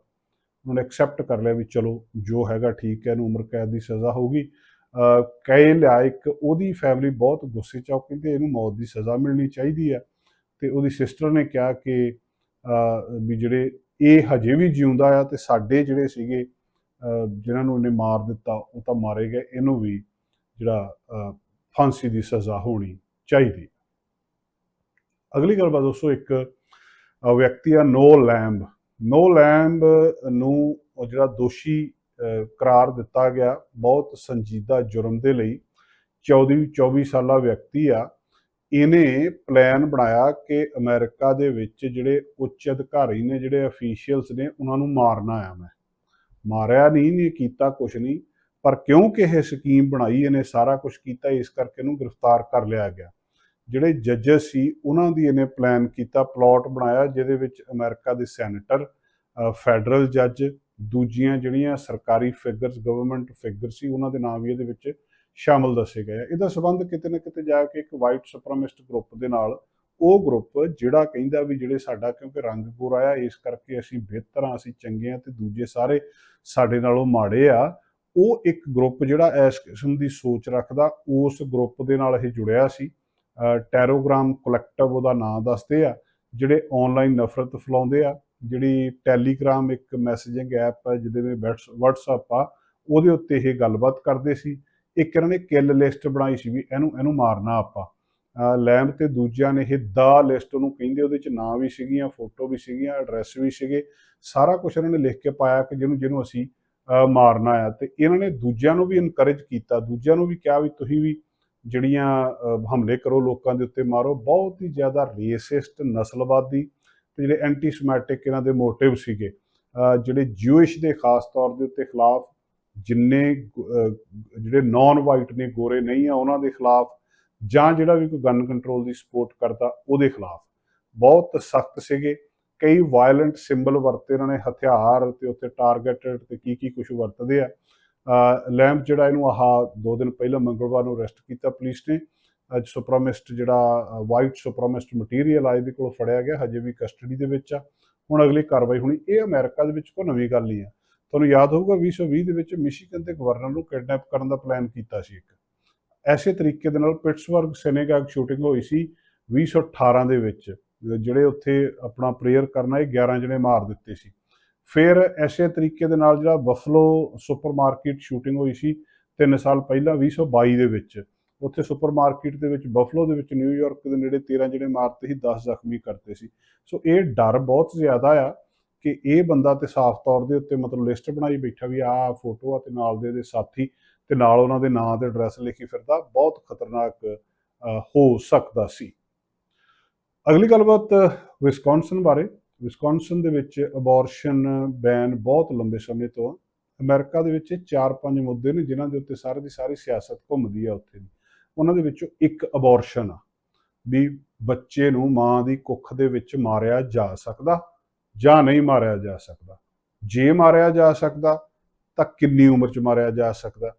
ਉਹਨਾਂ ਨੇ ਐਕਸੈਪਟ ਕਰ ਲਿਆ ਵੀ ਚਲੋ ਜੋ ਹੈਗਾ ਠੀਕ ਹੈ ਇਹਨੂੰ ਉਮਰ ਕੈਦ ਦੀ ਸਜ਼ਾ ਹੋਊਗੀ। ਅ, ਕਈ ਲਿਆ ਇੱਕ ਉਹਦੀ ਫੈਮਿਲੀ ਬਹੁਤ ਗੁੱਸੇ ਚ ਆ ਉਹ ਕਹਿੰਦੇ ਇਹਨੂੰ ਮੌਤ ਦੀ ਸਜ਼ਾ ਮਿਲਣੀ ਚਾਹੀਦੀ ਹੈ। ਤੇ ਉਹਦੀ ਸਿਸਟਰ ਨੇ ਕਿਹਾ ਕਿ ਵੀ ਜਿਹੜੇ ਇਹ ਹਜੇ ਵੀ ਜਿਉਂਦਾ ਆ ਤੇ ਸਾਡੇ ਜਿਹੜੇ ਸੀਗੇ ਅ, ਜਿਨ੍ਹਾਂ ਨੂੰ ਇਹਨੇ ਮਾਰ ਦਿੱਤਾ ਉਹ ਤਾਂ ਮਾਰੇ ਗਏ ਇਹਨੂੰ ਵੀ ਜਿਹੜਾ ਅ, ਫਾਂਸੀ ਦੀ ਸਜ਼ਾ ਹੋਣੀ ਚਾਹੀਦੀ ਅਗਲੀ ਗੱਲ ਬਾਤ ਦੋਸਤੋ ਇੱਕ ਵਿਅਕਤੀ ਆ ਨੋ ਲੈਂਬ। ਨੋ ਲੈਂਬ ਨੂੰ ਜਿਹੜਾ ਦੋਸ਼ੀ ਕਰਾਰ ਦਿੱਤਾ ਗਿਆ, ਬਹੁਤ ਸੰਜੀਦਾ ਜੁਰਮ ਦੇ ਲਈ 14 24 ਸਾਲਾ ਵਿਅਕਤੀ ਆ। ਇਹਨੇ ਪਲਾਨ ਬਣਾਇਆ ਕਿ ਅਮਰੀਕਾ ਦੇ ਵਿੱਚ ਜਿਹੜੇ ਉੱਚ ਅਧਿਕਾਰੀ ਨੇ, ਜਿਹੜੇ ਅਫੀਸ਼ੀਅਲਸ ਨੇ, ਉਹਨਾਂ ਨੂੰ ਮਾਰਨਾ ਆ ਮੈਂ। ਮਾਰਿਆ ਨਹੀਂ ਨਹੀਂ ਕੀਤਾ ਕੁਛ ਨਹੀਂ, ਪਰ ਕਿਉਂਕਿ ਇਹ ਸਕੀਮ ਬਣਾਈ, ਇਹਨੇ ਸਾਰਾ ਕੁਝ ਕੀਤਾ, ਇਸ ਕਰਕੇ ਇਹਨੂੰ ਗ੍ਰਿਫਤਾਰ ਕਰ ਲਿਆ ਗਿਆ। ਜਿਹੜੇ ਜੱਜਸ ਸੀ, ਉਹਨਾਂ ਦੀ ਇਹਨੇ ਪਲਾਨ ਕੀਤਾ ਪਲਾਟ ਬਣਾਇਆ, ਜਿਹਦੇ ਵਿੱਚ ਅਮਰੀਕਾ ਦੇ ਸੈਨੇਟਰ ਫੈਡਰਲ ਜੱਜ ਦੂਜੀਆਂ ਜਿਹੜੀਆਂ ਸਰਕਾਰੀ ਫਿਗਰਸ ਗਵਰਨਮੈਂਟ ਫਿਗਰ ਸੀ, ਉਹਨਾਂ ਦੇ ਨਾਮ ਵੀ ਇਹਦੇ ਵਿੱਚ ਸ਼ਾਮਲ ਦੱਸੇ ਗਏ ਆ। ਇਹਦਾ ਸਬੰਧ ਕਿਤੇ ਨਾ ਕਿਤੇ ਜਾ ਕੇ ਇੱਕ ਵਾਈਟ ਸੁਪਰਮਿਸਟ ਗਰੁੱਪ ਦੇ ਨਾਲ, ਉਹ ਗਰੁੱਪ ਜਿਹੜਾ ਕਹਿੰਦਾ ਵੀ ਜਿਹੜੇ ਸਾਡਾ, ਕਿਉਂਕਿ ਰੰਗ ਗੋਰਾ ਆ, ਇਸ ਕਰਕੇ ਅਸੀਂ ਬਿਹਤਰ ਆ ਅਸੀਂ ਚੰਗੇ ਆ ਤੇ ਦੂਜੇ ਸਾਰੇ ਸਾਡੇ ਨਾਲੋਂ ਮਾੜੇ ਆ, ਉਹ ਇੱਕ ਗਰੁੱਪ ਜਿਹੜਾ ਇਸ ਕਿਸਮ ਦੀ ਸੋਚ ਰੱਖਦਾ, ਉਸ ਗਰੁੱਪ ਦੇ ਨਾਲ ਇਹ ਜੁੜਿਆ ਸੀ। ਟੈਰੋਗ੍ਰਾਮ ਕਲੈਕਟਿਵ ਉਹਦਾ ਨਾਮ ਦੱਸਦੇ ਆ, ਜਿਹੜੇ ਆਨਲਾਈਨ ਨਫ਼ਰਤ ਫੈਲਾਉਂਦੇ ਆ, ਜਿਹੜੀ ਟੈਲੀਗ੍ਰਾਮ ਇੱਕ ਮੈਸੇਜਿੰਗ ਐਪ ਆ, ਜਿਹਦੇ ਵਿੱਚ WhatsApp ਆ, ਉਹਦੇ ਉੱਤੇ ਇਹ ਗੱਲਬਾਤ ਕਰਦੇ ਸੀ। ਇੱਕ ਇਹਨਾਂ ਨੇ ਕਿਲ ਲਿਸਟ ਬਣਾਈ ਸੀ ਵੀ ਇਹਨੂੰ ਇਹਨੂੰ ਮਾਰਨਾ ਆਪਾਂ। ਅਹ ਲੈਂਬ ਤੇ ਦੂਜਿਆਂ ਨੇ ਇਹ ਦਾ ਲਿਸਟ ਉਹਨੂੰ ਕਹਿੰਦੇ, ਉਹਦੇ ਚ ਨਾਂ ਵੀ ਸੀਗੀਆਂ ਫੋਟੋ ਵੀ ਸੀਗੀਆਂ ਐਡਰੈਸ ਵੀ ਸੀਗੇ। ਸਾਰਾ ਕੁਝ ਇਹਨਾਂ ਨੇ ਲਿਖ ਕੇ ਪਾਇਆ ਕਿ ਜਿਹਨੂੰ ਜਿਹਨੂੰ ਅਸੀਂ ਮਾਰਨਾ ਆ। ਤੇ ਇਹਨਾਂ ਨੇ ਦੂਜਿਆਂ ਨੂੰ ਵੀ ਇਨਕਰੇਜ ਕੀਤਾ, ਦੂਜਿਆਂ ਨੂੰ ਵੀ ਕਿਹਾ ਵੀ ਤੁਸੀਂ ਵੀ ਜਿਹੜੀਆਂ ਹਮਲੇ ਕਰੋ ਲੋਕਾਂ ਦੇ ਉੱਤੇ ਮਾਰੋ, ਬਹੁਤ ਹੀ ਜ਼ਿਆਦਾ ਰੇਸਿਸਟ ਨਸਲਵਾਦੀ ਤੇ ਜਿਹੜੇ ਐਂਟੀ ਸਮੈਟਿਕ ਇਹਨਾਂ ਦੇ ਮੋਟਿਵ ਸੀਗੇ। ਜਿਹੜੇ ਜੂਇਸ਼ ਦੇ ਖਾਸ ਤੌਰ ਦੇ ਉੱਤੇ ਖਿਲਾਫ ਜਿੰਨੇ ਜਿਹੜੇ ਨਾਨ ਵਾਈਟ ਨੇ, ਗੋਰੇ ਨਹੀਂ ਆ, ਉਹਨਾਂ ਦੇ ਖਿਲਾਫ ਜਾਂ ਜਿਹੜਾ ਵੀ ਕੋਈ ਗਨ ਕੰਟਰੋਲ ਦੀ ਸਪੋਰਟ ਕਰਦਾ, ਉਹਦੇ ਖਿਲਾਫ। ਬਹੁਤ ਸਖਤ ਸੀਗੇ। ਕਈ ਵਾਇਲੈਂਟ ਸਿੰਬਲ ਵਰਤੇ ਇਹਨਾਂ ਨੇ, ਹਥਿਆਰ ਤੇ ਉੱਤੇ ਟਾਰਗੇਟਡ ਤੇ ਕੀ ਕੀ ਕੁਝ ਵਰਤਦੇ ਆ। ਲੈਂਪ ਜਿਹੜਾ ਇਹਨੂੰ ਆਹ ਦੋ ਦਿਨ ਪਹਿਲਾਂ ਮੰਗਲਵਾਰ ਨੂੰ ਅਰੈਸਟ ਕੀਤਾ ਪੁਲਿਸ ਨੇ। ਅੱਜ ਸੁਪਰਾਮਿਸਟ ਜਿਹੜਾ ਵਾਈਟ ਸੁਪਰਾਮਿਸਟ ਮਟੀਰੀਅਲ ਆ, ਇਹਦੇ ਕੋਲੋਂ ਫੜਿਆ ਗਿਆ, ਹਜੇ ਵੀ ਕਸਟਡੀ ਦੇ ਵਿੱਚ ਆ। ਹੁਣ ਅਗਲੀ ਕਾਰਵਾਈ ਹੋਣੀ, ਇਹ ਅਮਰੀਕਾ ਦੇ ਵਿੱਚ ਕੋਈ ਨਵੀਂ ਗੱਲ ਨਹੀਂ ਆ। ਤੁਹਾਨੂੰ ਯਾਦ ਹੋਊਗਾ 2020 ਦੇ ਵਿੱਚ ਮਿਸ਼ੀਗਨ ਦੇ ਗਵਰਨਰ ਨੂੰ ਕਿਡਨੈਪ ਕਰਨ ਦਾ ਪਲਾਨ ਕੀਤਾ ਸੀ ਇੱਕ। ਐਸੇ ਤਰੀਕੇ ਦੇ ਨਾਲ ਪਿਟਸਬਰਗ ਸਿਨੇਗਾਗ ਸ਼ੂਟਿੰਗ ਹੋਈ ਸੀ 2018 ਦੇ ਵਿੱਚ, ਜਿਹੜੇ ਉੱਥੇ ਆਪਣਾ ਪ੍ਰੇਅਰ ਕਰਨਾ ਇਹ 11 ਜਣੇ ਮਾਰ ਦਿੱਤੇ ਸੀ। ਫਿਰ ਐਸੇ ਤਰੀਕੇ ਦੇ ਨਾਲ ਜਿਹੜਾ ਬਫਲੋ ਸੁਪਰਮਾਰਕਟ ਸ਼ੂਟਿੰਗ ਹੋਈ ਸੀ 3 ਸਾਲ ਪਹਿਲਾਂ 2022 ਦੇ ਵਿੱਚ, ਉੱਥੇ ਸੁਪਰਮਾਰਕਟ ਦੇ ਵਿੱਚ, ਬਫਲੋ ਦੇ ਵਿੱਚ ਨਿਊਯਾਰਕ ਦੇ ਨੇੜੇ 13 ਜਿਹੜੇ ਮਾਰਤੇ ਸੀ 10 ਜ਼ਖਮੀ ਕਰਤੇ ਸੀ। ਸੋ ਇਹ ਡਰ ਬਹੁਤ ਜ਼ਿਆਦਾ ਆ ਕਿ ਇਹ ਬੰਦਾ ਤੇ ਸਾਫ਼ ਤੌਰ ਦੇ ਉੱਤੇ ਮਤਲਬ ਲਿਸਟ ਬਣਾਈ ਬੈਠਾ ਵੀ ਆਹ ਫੋਟੋ ਆ ਤੇ ਨਾਲ ਦੇ ਇਹਦੇ ਸਾਥੀ ਤੇ ਨਾਲ ਉਹਨਾਂ ਦੇ ਨਾਂ ਤੇ ਐਡਰੈਸ ਲਿਖੀ ਫਿਰਦਾ, ਬਹੁਤ ਖਤਰਨਾਕ ਹੋ ਸਕਦਾ ਸੀ। ਅਗਲੀ ਗੱਲਬਾਤ ਵਿਸਕੌਨਸਨ ਬਾਰੇ। ਵਿਸਕੌਨਸਨ ਦੇ ਵਿੱਚ ਅਬੋਰਸ਼ਨ ਬੈਨ ਬਹੁਤ ਲੰਬੇ ਸਮੇਂ ਤੋਂ ਆ। ਅਮਰੀਕਾ ਦੇ ਵਿੱਚ ਇਹ ਚਾਰ ਪੰਜ ਮੁੱਦੇ ਨੇ ਜਿਨ੍ਹਾਂ ਦੇ ਉੱਤੇ ਸਾਰੀ ਦੀ ਸਾਰੀ ਸਿਆਸਤ ਘੁੰਮਦੀ ਆ ਉੱਥੇ ਦੀ। ਉਹਨਾਂ ਦੇ ਵਿੱਚੋਂ ਇੱਕ ਅਬੋਰਸ਼ਨ ਆ, ਵੀ ਬੱਚੇ ਨੂੰ ਮਾਂ ਦੀ ਕੁੱਖ ਦੇ ਵਿੱਚ ਮਾਰਿਆ ਜਾ ਸਕਦਾ ਜਾਂ ਨਹੀਂ ਮਾਰਿਆ ਜਾ ਸਕਦਾ। ਜੇ ਮਾਰਿਆ ਜਾ ਸਕਦਾ, ਤਾਂ ਕਿੰਨੀ ਉਮਰ 'ਚ ਮਾਰਿਆ ਜਾ ਸਕਦਾ?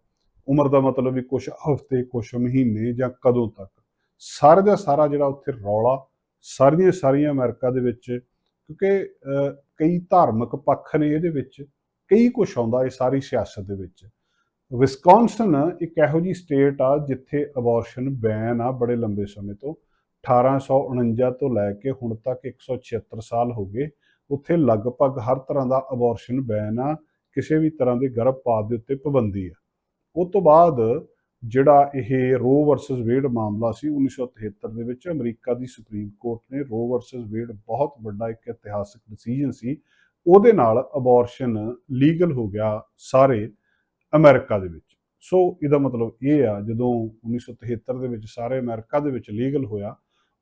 ਉਮਰ ਦਾ ਮਤਲਬ ਵੀ ਕੁਝ ਹਫ਼ਤੇ ਕੁਝ ਮਹੀਨੇ ਜਾਂ ਕਦੋਂ ਤੱਕ? ਸਾਰੇ ਦਾ ਸਾਰਾ ਜਿਹੜਾ ਉੱਥੇ ਰੌਲਾ, ਸਾਰੀਆਂ ਸਾਰੀਆਂ ਅਮਰੀਕਾ ਦੇ ਵਿੱਚ ਕਿਉਂਕਿ ਕਈ ਧਾਰਮਿਕ ਪੱਖ ਨੇ ਇਹਦੇ ਵਿੱਚ, ਕਈ ਕੁਝ ਆਉਂਦਾ ਇਹ ਸਾਰੀ ਸਿਆਸਤ ਦੇ ਵਿੱਚ। ਵਿਸਕੌਨਸਨ ਇੱਕ ਇਹੋ ਜੀ ਸਟੇਟ ਆ ਜਿੱਥੇ ਅਬੋਰਸ਼ਨ ਬੈਨ ਆ ਬੜੇ ਲੰਬੇ ਸਮੇਂ ਤੋਂ 1849 ਤੋਂ ਲੈ ਕੇ ਹੁਣ ਤੱਕ 176 ਸਾਲ ਹੋ ਗਏ, ਉੱਥੇ ਲਗਭਗ ਹਰ ਤਰ੍ਹਾਂ ਦਾ ਅਬੋਰਸ਼ਨ ਬੈਨ ਆ, ਕਿਸੇ ਵੀ ਤਰ੍ਹਾਂ ਦੇ ਗਰਭਪਾਤ ਦੇ ਉੱਤੇ ਪਾਬੰਦੀ ਆ। ਉਸ ਤੋਂ ਬਾਅਦ ਜਿਹੜਾ ਇਹ ਰੋ ਵਰਸਸ ਵੇਡ ਮਾਮਲਾ ਸੀ 1973 ਦੇ ਵਿੱਚ ਅਮਰੀਕਾ ਦੀ ਸੁਪਰੀਮ ਕੋਰਟ ਨੇ ਰੋ ਵਰਸਸ ਵੇਡ ਬਹੁਤ ਵੱਡਾ ਇੱਕ ਇਤਿਹਾਸਕ ਡਿਸੀਜਨ ਸੀ। ਉਹਦੇ ਨਾਲ ਅਬੋਰਸ਼ਨ ਲੀਗਲ ਹੋ ਗਿਆ ਸਾਰੇ ਅਮਰੀਕਾ ਦੇ ਵਿੱਚ। ਸੋ ਇਹਦਾ ਮਤਲਬ ਇਹ ਆ, ਜਦੋਂ 1973 ਦੇ ਵਿੱਚ ਸਾਰੇ ਅਮਰੀਕਾ ਦੇ ਵਿੱਚ ਲੀਗਲ ਹੋਇਆ,